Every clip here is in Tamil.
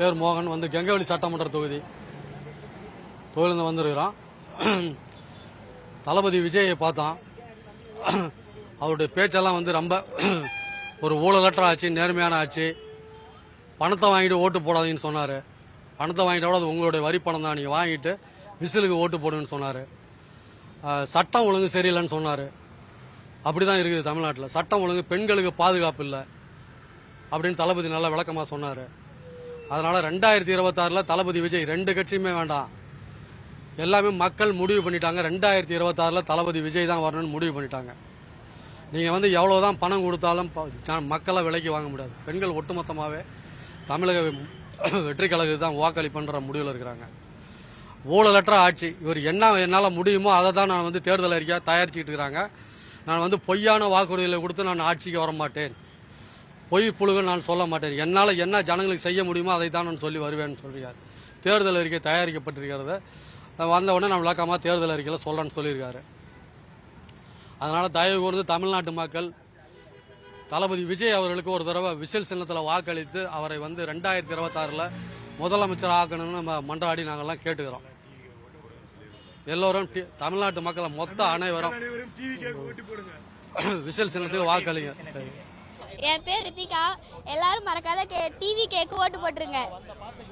பேர் மோகன் வந்து கெங்கவெளி சட்டமன்ற தொகுதி தொழிலிருந்து வந்துருக்கிறான். தளபதி விஜயை பார்த்தான். அவருடைய பேச்செல்லாம் வந்து ரொம்ப ஒரு ஊழலற்ற ஆச்சு நேர்மையான ஆச்சு பணத்தை வாங்கிட்டு ஓட்டு போடாதீங்கன்னு சொன்னார். பணத்தை வாங்கிட்ட கூட அது உங்களுடைய வரி பணம் தான். நீங்கள் வாங்கிட்டு விசிலுக்கு ஓட்டு போடுங்கன்னு சொன்னார். சட்டம் ஒழுங்கு சரியில்லைன்னு சொன்னார். அப்படி தான் இருக்குது தமிழ்நாட்டில். சட்டம் ஒழுங்கு பெண்களுக்கு பாதுகாப்பு இல்லை. அப்படின்னு தளபதி நல்லா விளக்கமாக சொன்னார். அதனால் ரெண்டாயிரத்தி இருபத்தாறில் தளபதி விஜய் ரெண்டு கட்சியுமே வேண்டாம். எல்லாமே மக்கள் முடிவு பண்ணிட்டாங்க. ரெண்டாயிரத்தி இருபத்தாறில் தளபதி விஜய் தான் வரணும்னு முடிவு பண்ணிட்டாங்க. நீங்கள் வந்து எவ்வளோ தான் பணம் கொடுத்தாலும் ப- மக்களை விலைக்கு வாங்க முடியாது. பெண்கள் ஒட்டுமொத்தமாகவே தமிழக வெற்றி கழகத்துக்கு தான் வாக்களிப்புன்ற முடிவில் இருக்கிறாங்க. ஊழலற்ற ஆட்சி. இவர் என்ன என்னால் முடியுமோ அதை தான் நான் வந்து தேர்தல் அறிக்கையாக தயாரிச்சுக்கிட்டு இருக்கிறாங்க. நான் வந்து பொய்யான வாக்குறுதிகளை கொடுத்து நான் ஆட்சிக்கு வர மாட்டேன் பொய் புழுகு நான் சொல்ல மாட்டேன். என்னால் என்ன ஜனங்களுக்கு செய்ய முடியுமோ அதை தான் நான் சொல்லி வருவேன்னு சொல்லியிருக்காரு. தேர்தல் அறிக்கை தயாரிக்கப்பட்டிருக்கிறத வந்த உடனே நான் விளக்கமாக தேர்தல் அறிக்கையில் சொல்கிறேன்னு சொல்லியிருக்காரு. அதனால் தயவு கூர்ந்து தமிழ்நாட்டு மக்கள் தளபதி விஜய் அவர்களுக்கு ஒரு தடவை விசில் சின்னத்தில் வாக்களித்து அவரை வந்து ரெண்டாயிரத்தி இருபத்தாறில் முதலமைச்சர் ஆக்கணும்னு நம்ம மன்றாடி நாங்கள்லாம் கேட்டுக்கிறோம். எல்லோரும் தமிழ்நாட்டு மக்களை மொத்த அனைவரும் விசில் சின்னத்துக்கு வாக்களிங்க. என் பேர் ரித்திகா. எல்லாரும் மறக்காத கே டிவி கேக்கு ஓட்டு போட்டுருங்க.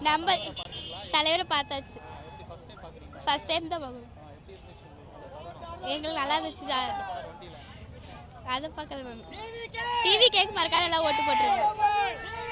நம்ம தலைவரை பார்த்தாச்சு. ஃபர்ஸ்ட் டைம் தான் பார்க்குறோம் எங்களுக்கு நல்லா இருந்துச்சு ஜா- அதை பார்க்கல மேம் டிவி கேக்கு மறக்காத எல்லாம் ஓட்டு போட்டுருங்க.